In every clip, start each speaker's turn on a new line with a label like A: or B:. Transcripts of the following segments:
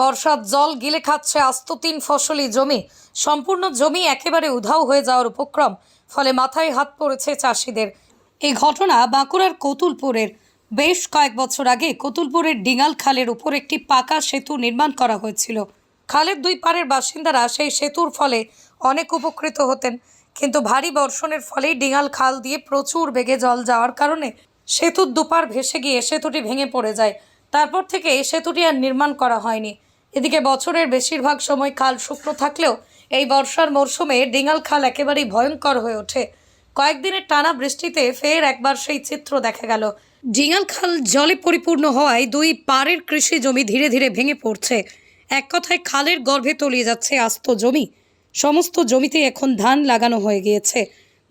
A: বর্ষার জল গিলে খাচ্ছে আস্ত তিন ফসলি জমি। সম্পূর্ণ জমি একেবারে উধাও হয়ে যাওয়ার উপক্রম। ফলে মাথায় হাত পড়েছে চাষিদের। এই ঘটনা বাঁকুড়ার কতুলপুরের। বেশ কয়েক বছর আগে কতুলপুরের ডিঙাল খালের উপর একটি পাকা সেতু নির্মাণ করা হয়েছিল। খালের দুই পারের বাসিন্দারা সেই সেতুর ফলে অনেক উপকৃত হতেন। কিন্তু ভারী বর্ষণের ফলে ডিঙাল খাল দিয়ে প্রচুর বেগে জল যাওয়ার কারণে সেতুর দুপার ভেসে গিয়ে সেতুটি ভেঙে পড়ে যায়। তারপর থেকে এই সেতুটি আর নির্মাণ করা হয়নি। এদিকে বছরের বেশিরভাগ সময় খাল শুকনো থাকলেও এই বর্ষার মরশুমে ডিঙাল খাল একেবারেই ভয়ঙ্কর হয়ে ওঠে। কয়েকদিনের টানা বৃষ্টিতে ফের একবার সেই চিত্র দেখা গেল। ডিঙাল খাল জলে পরিপূর্ণ হওয়ায় দুই পাড়ের কৃষি জমি ধীরে ধীরে ভেঙে পড়ছে। এক কথায় খালের গর্ভে তলিয়ে যাচ্ছে আস্ত জমি। সমস্ত জমিতে এখন ধান লাগানো হয়ে গিয়েছে।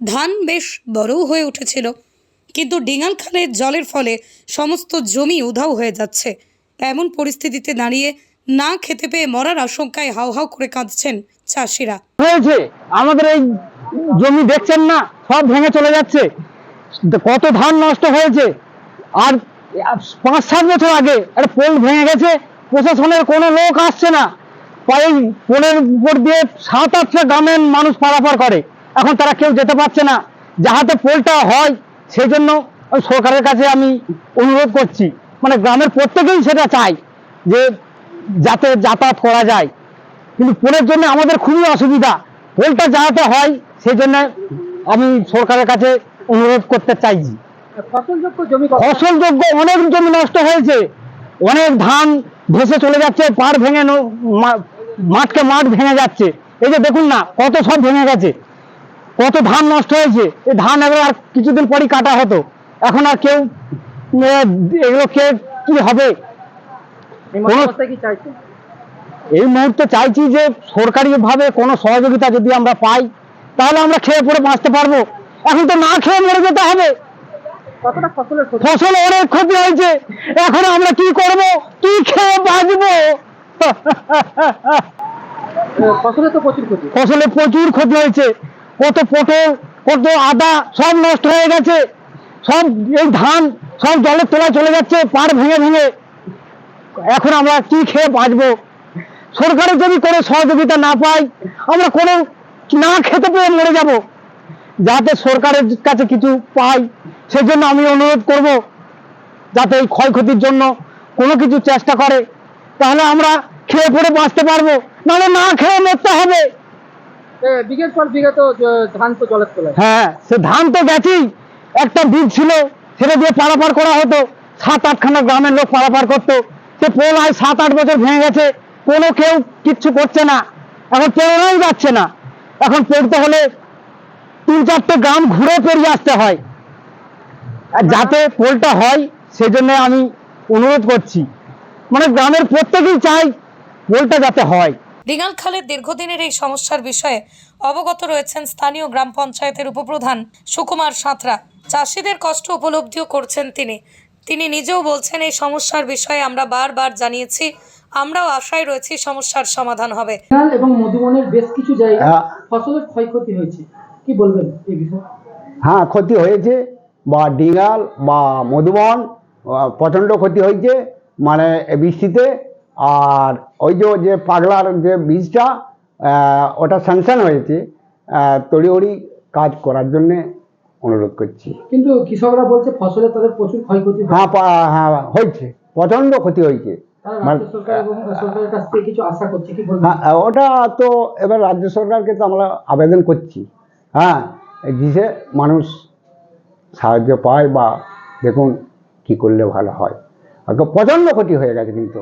A: ধান বেশ বড়ও হয়ে উঠেছিল। কিন্তু ডিঙাল খালের জলের ফলে সমস্ত জমি উধাও হয়ে যাচ্ছে। এমন পরিস্থিতিতে দাঁড়িয়ে না খেতে পেয়ে মরার আশঙ্কায় হাউ হাউ করে কাঁদছেন চাষিরা।
B: হয়েছে। আমাদের এই জমি দেখছেন না, সব ভেঙে চলে যাচ্ছে। কত ধান নষ্ট হয়েছে। আর পাঁচ সাত বছর আগে একটা পোল ভেঙে গেছে, প্রশাসনের কোনো লোক আসছে না। পরে পোলের উপর দিয়ে সাত আটটা গ্রামের মানুষ পারাপার করে। এখন তারা কেউ যেতে পারছে না। যাহাতে পোলটা হয় সেই জন্য সরকারের কাছে আমি অনুরোধ করছি। মানে গ্রামের প্রত্যেকেই সেটা চাই যে যাতে যাতায়াত করা যায়। কিন্তু পোলের জন্য আমাদের খুবই অসুবিধা। পোলটা যাতে হয় সেই জন্য আমি সরকারের কাছে অনুরোধ করতে চাইছি।
C: ফসলযোগ্য
B: অনেক জমি নষ্ট হয়েছে। অনেক ধান ভেসে চলে যাচ্ছে পাড় ভেঙে মাঠকে মাঠ ভেঙে যাচ্ছে। এই যে দেখুন না কত সব ভেঙে গেছে। কত ধান নষ্ট হয়েছে? এই ধান এবার আর কিছুদিন পরই কাটা হতো। এখন আর কেউ এগুলো কে কি হবে?
C: এই
B: মুহূর্তে চাইছি? যে সরকারিভাবে কোনো সহযোগিতা যদি আমরা পাই তাহলে আমরা খেয়ে পরে বাঁচতে পারব। এখন তো না খেয়ে মরে যেতে হবে। ফসল অনেক ক্ষতি হয়েছে। এখন আমরা কি করব? কি খেয়ে বাঁচবো?
C: ফসলে তো প্রচুর ক্ষতি।
B: ফসলে প্রচুর ক্ষতি হয়েছে। কত পটল, কত আদা, সব নষ্ট হয়ে গেছে। সব এই ধান, সব জলের তলায় চলে যাচ্ছে, পাড় ভেঙে ভেঙে। এখন আমরা কি খেয়ে বাঁচবো? সরকারের যদি কোনো সহযোগিতা না পাই আমরা কোনো না খেতে পেয়ে মরে যাব। যাতে সরকারের কাছে কিছু পাই, সেজন্য আমি অনুরোধ করব, যাতে এই ক্ষয়ক্ষতির জন্য কোনো কিছু চেষ্টা করে, তাহলে আমরা খেয়ে পরে বাঁচতে পারব। নাহলে না খেয়ে মরতে হবে।
C: বিঘের পর বিঘে তো ধান তো জলের তোলায়।
B: হ্যাঁ সে ধান তো গেছেই। একটা বীজ ছিল, সেটা দিয়ে পারাপার করা হতো। সাত আটখানা গ্রামের লোক পারাপার করতো। সে পোল আজ সাত আট বছর ভেঙে গেছে। কোনো কেউ কিচ্ছু করছে না। এখন পেরোনোই যাচ্ছে না। এখন পড়তে হলে তিন চারটে গ্রাম ঘুরে পেরিয়ে আসতে হয়। আর যাতে পোলটা হয়, সেজন্য আমি অনুরোধ করছি। মানে গ্রামের প্রত্যেকেই চাই পোলটা যাতে হয়।
A: ডিঙাল খালের দীর্ঘদিনের এই সমস্যার বিষয়ে অবগত রয়েছেন স্থানীয় গ্রাম পঞ্চায়েতের উপপ্রধান সুকুমার সাঁতরা। চাষিদের কষ্ট উপলব্ধিও করছেন তিনি। তিনি নিজেও বলছেন এই সমস্যার বিষয়ে আমরা বারবার জানিয়েছি। আমরাও আশায় রয়েছি সমস্যার সমাধান হবে।
C: এবং মধুবনের বেশ কিছু জায়গায়
B: হ্যাঁ।
C: ফসলের ক্ষয়ক্ষতি হয়েছে। কি বলবেন এই বিষয়ে?
B: হ্যাঁ ক্ষতি হয়েছে। বা ডিঙাল বা মধুবন প্রচণ্ড ক্ষতি হয়েছে। মানে বৃষ্টিতে আর ওই যে যে পাগলার যে বীজটা ওটা স্যাংশন হয়েছে আহ, তড়িঘড়ি কাজ করার জন্যে অনুরোধ করছি।
C: কিন্তু কৃষকরা বলছে ফসলে তাদের প্রচুর ক্ষয়ক্ষতি
B: হ্যাঁ। হ্যাঁ হয়েছে প্রচণ্ড ক্ষতি হয়েছে। মানে- হ্যাঁ ওটা তো এবার রাজ্য সরকারকে তো আমরা আবেদন করছি। হ্যাঁ দিশে মানুষ সাহায্য পায় বা দেখুন কি করলে ভালো হয়। আর তো প্রচণ্ড ক্ষতি হয়ে গেছে কিন্তু।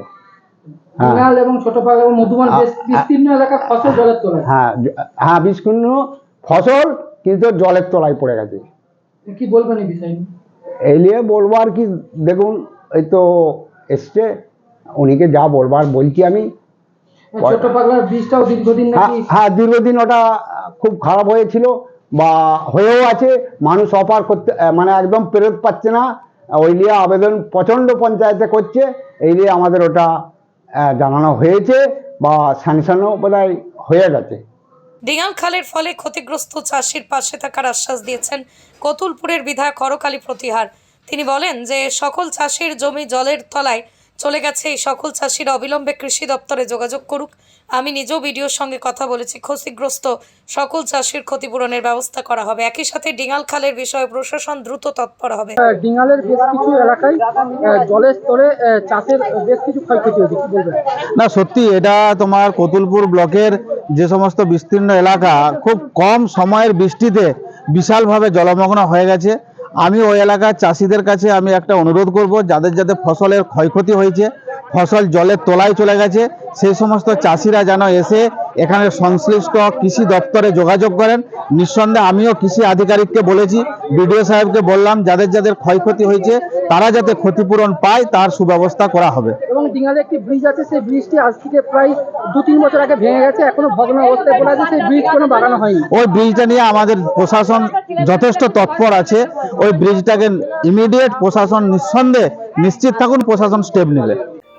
B: হ্যাঁ।
C: এবং ছোট পাগল এবং মধুবন বিস্তীর্ণ এলাকা ফসল জলের তোলায়।
B: হ্যাঁ হ্যাঁ বিস্কুন্ন ফসল কিন্তু জলের তলায় পড়ে গেছে।
C: কি বলবেন এই বিষয়ে
B: এই নিয়ে বলব আর কি দেখুন এই তো এসছে উনিকে যা বলবার বলছি আমি।
C: ছোট পাগলার বীজটাও দীর্ঘদিন
B: হ্যাঁ দীর্ঘদিন ওটা খুব খারাপ হয়েছিল বা হয়েও আছে মানুষ অপার করতে মানে একদম ফেরত পাচ্ছে না। ওই নিয়ে আবেদন প্রচণ্ড পঞ্চায়েতে করছে এই নিয়ে আমাদের ওটা জানানো হয়েছে বা স্যাংশনও বোধহয় হয়ে গেছে।
A: ডিঙাল খালের ফলে ক্ষতিগ্রস্ত চাষির পাশে থাকার আশ্বাস দিয়েছেন কতুলপুরের বিধায়ক হরকালী প্রতিহার। তিনি বলেন যে, সকল চাষির জমি জলের তলায় চলে গেছে, এই সকল চাষিরা অবিলম্বে কৃষি দপ্তরে যোগাযোগ করুক। আমি নিজেও ভিডিওর সঙ্গে কথা বলেছি। ক্ষতিগ্রস্ত সকল চাষির ক্ষতিপূরণের ব্যবস্থা করা হবে। একই সাথে ডিঙাল খালের বিষয়ে প্রশাসন দ্রুত তৎপর হবে।
C: আহ, ডিঙ্গালের বেশ কিছু এলাকায় জলের স্তরে চাষের বেশ কিছু ক্ষয়ক্ষতি হয়েছে। কি বলবেন?
D: না সত্যি এটা তোমার কতুলপুর ব্লকের যে সমস্ত বিস্তীর্ণ এলাকা খুব কম সময়ের বৃষ্টিতে বিশালভাবে জলমগ্ন হয়ে গেছে। আমি ওই এলাকার চাষিদের কাছে আমি একটা অনুরোধ করব যাদের যাদের ফসলের ক্ষয়ক্ষতি হয়েছে ফসল জলের তলায় চলে গেছে। সেই সমস্ত চাষিরা যেন এসে এখানে সংশ্লিষ্ট কৃষি দপ্তরে যোগাযোগ করেন। নিঃসন্দেহে আমিও কৃষি আধিকারিককে বলেছি বিডিও সাহেবকে বললাম যাদের যাদের ক্ষয়ক্ষতি হয়েছে তারা যাতে ক্ষতিপূরণ পায় তার সুব্যবস্থা করা হবে।
C: এবং ডিঙ্গালে একটি ব্রিজ আছে সেই ব্রিজটি আজ থেকে প্রায় দু তিন বছর আগে ভেঙে গেছে এখনও ভগ্ন অবস্থায় পড়ে আছে সেই ব্রিজ কোনো বাগানো হয়নি।
D: ওই ব্রিজটা নিয়ে আমাদের প্রশাসন যথেষ্ট তৎপর আছে। ওই ব্রিজটাকে ইমিডিয়েট প্রশাসন নিঃসন্দেহে নিশ্চিত থাকুন প্রশাসন স্টেপ নেবে।